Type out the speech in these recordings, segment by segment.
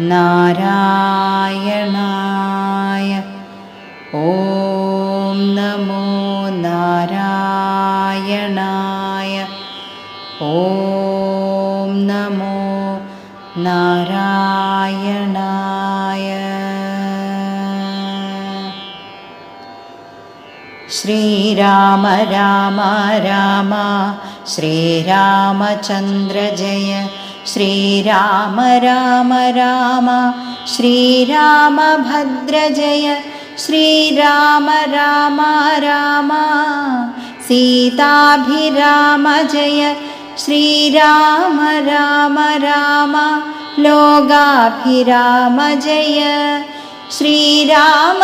नारायणाय। ॐ नमो नारायणाय। ॐ नमो नारायणाय। श्रीराम राम राम श्रीरामचन्द्र जय। श्रीराम राम राम श्रीरामभद्रजय श्रीराम राम राम सीताभिराम जय श्रीराम राम राम लोगाभिराम जय श्रीराम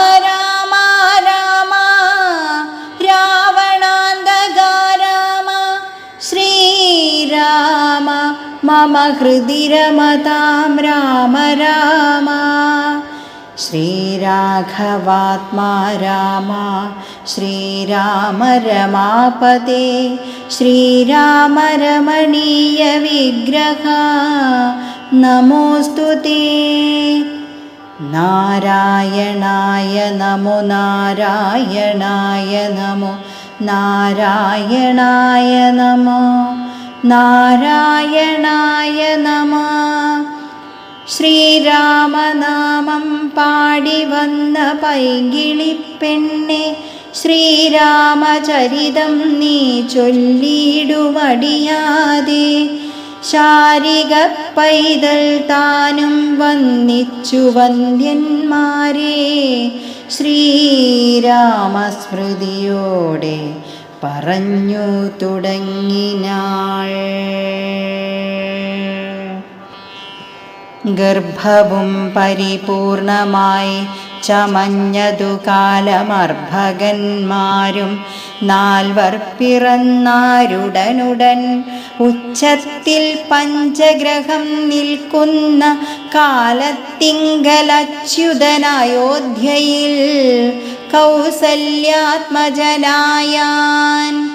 മമ ഹൃദി രമതാം രാമ രാമ. ശ്രീരാഘവാത്മാ രാമ ശ്രീരാമ രമാപദേ ശ്രീരാമ രമണീയ വിഗ്രഹ. നമോസ്തു നാരായണായ നമോ നാരായണായ നമോ നാരായണായ നമോ. നാരായണായ നമ ശ്രീരാമനാമം പാടി വന്ന പൈകിളിപ്പെണ്ണെ ശ്രീരാമചരിതം നീ ചൊല്ലിയിടുമടിയാതെ. ശാരിക പൈതൽ താനും വന്നിച്ചു വന്ധ്യന്മാരെ ശ്രീരാമസ്മൃതിയോടെ പറഞ്ഞു തുടങ്ങിനാൾ. ഗർഭവും പരിപൂർണമായി ചമഞ്ഞതു കാലമർഭകന്മാരും നാൽവർ പിറന്നാരുടനുടൻ ഉച്ചത്തിൽ പഞ്ചഗ്രഹം നിൽക്കുന്ന കാലത്തിങ്കലച്യുതനയോധ്യയിൽ കൗസല്യാത്മജനായാൻ.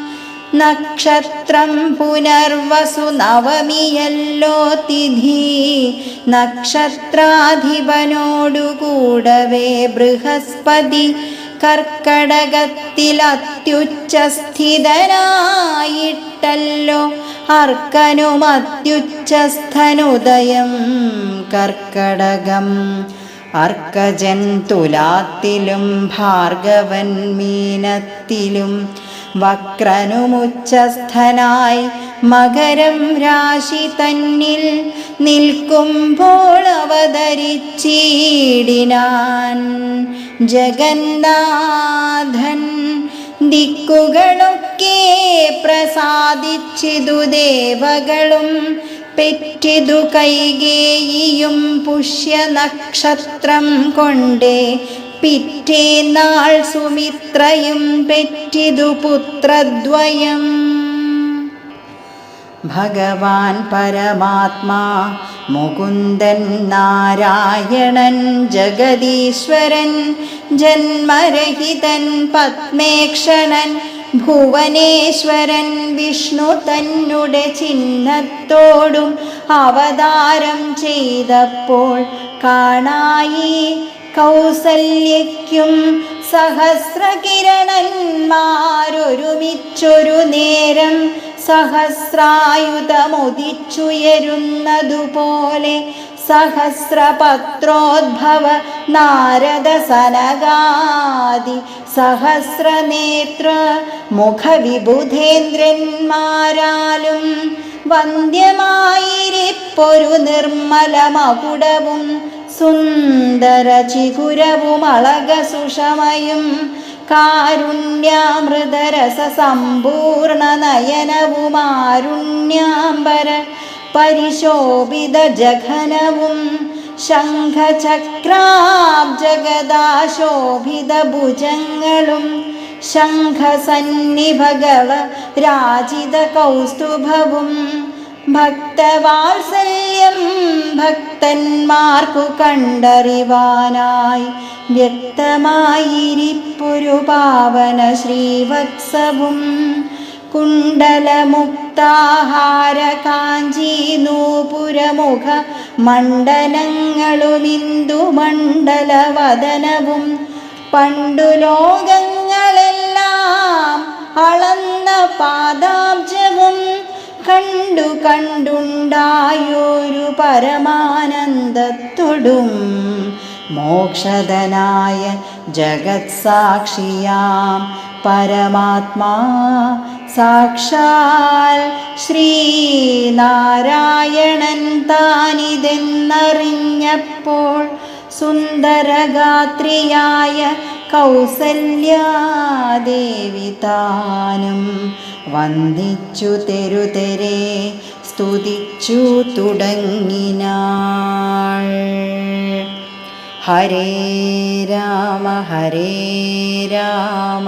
നക്ഷത്രം പുനർവസു നവമിയല്ലോ തിഥി. നക്ഷത്രാധിപനോടുകൂടവേ ബൃഹസ്പതി. കർക്കടകത്തിൽ അത്യുച്ചസ്ഥിതനായിട്ടല്ലോ. അർക്കനും കർക്കടകം. അർക്കജൻ തുലാത്തിലും ഭാർഗവൻ മീനത്തിലും വക്രനുമുച്ചസ്ഥനായി മകരം രാശി തന്നിൽ നിൽക്കുമ്പോൾ അവതരിച്ചീടിനാൻ ജഗന്നാഥൻ ദിക്കുകളൊക്കെ പ്രസാദിച്ചിതു ദേവകളും പെറ്റിതു കൈകേയിയും പുഷ്യനക്ഷത്രം കൊണ്ടേ. പിറ്റേന്നാൾ സുമിത്രയും പെറ്റിതു പുത്രദ്വയം. ഭഗവാൻ പരമാത്മാ മുകുന്ദൻ നാരായണൻ ജഗദീശ്വരൻ ജന്മരഹിതൻ പത്മേക്ഷണൻ ഭുവനേശ്വരൻ വിഷ്ണു തന്നുടെ ചിഹ്നത്തോടും അവതാരം ചെയ്തപ്പോൾ കാണായി കൗസല്യയ്ക്കും സഹസ്രകിരണന്മാരൊരുമിച്ചൊരു നേരം സഹസ്രായുധമുദിച്ചുയരുന്നതുപോലെ സഹസ്രപത്രോദ്ഭവ നാരദ सहस्रनेत्र മുഖവിബുധേന്ദ്രന്മാരാലും വന്ദ്യമായിരിപ്പൊരു നിർമ്മല മകുടവും സുന്ദര ചികുരവും അളക സുഷമയും കാരുണ്യാമൃതരസ സമ്പൂർണ നയനവുമാരുണ്യാംബര പരിശോഭിത ശംഖചക്രാബ്ജഗദാശോഭിതഭുജങ്ങളും ശംഖചക്രാബ്ജഗദാശോഭിത ഭുജങ്ങളും ശംഖസന്നിഭഗവ രാജിത കൗസ്തുഭവും ഭക്തവാത്സല്യം ഭക്തന്മാർക്കു കണ്ടറിവാനായി വ്യക്തമായിരിപ്പൊരു പാവന ശ്രീവത്സവും കുണ്ടലമുക്താഹാര കാഞ്ചി നൂപുരമുഖ മണ്ഡലങ്ങളുമിന്ദു മണ്ഡലവദനവും പണ്ടു ലോകങ്ങളെല്ലാം അളന്ന പാദാബ്ജവും കണ്ടു കണ്ടുണ്ടായൊരു പരമാനന്ദത്തൊടും മോക്ഷതനായ ജഗത് പരമാത്മാ. സാക്ഷാൽ ശ്രീനാരായണൻ താനിതെന്നറിഞ്ഞപ്പോൾ സുന്ദരഗാത്രിയായ കൗസല്യാദേവി താനും വന്ദിച്ചു തെരുതെരെ സ്തുതിച്ചു തുടങ്ങിനാൾ. ഹരേ രാമ ഹരേ രാമ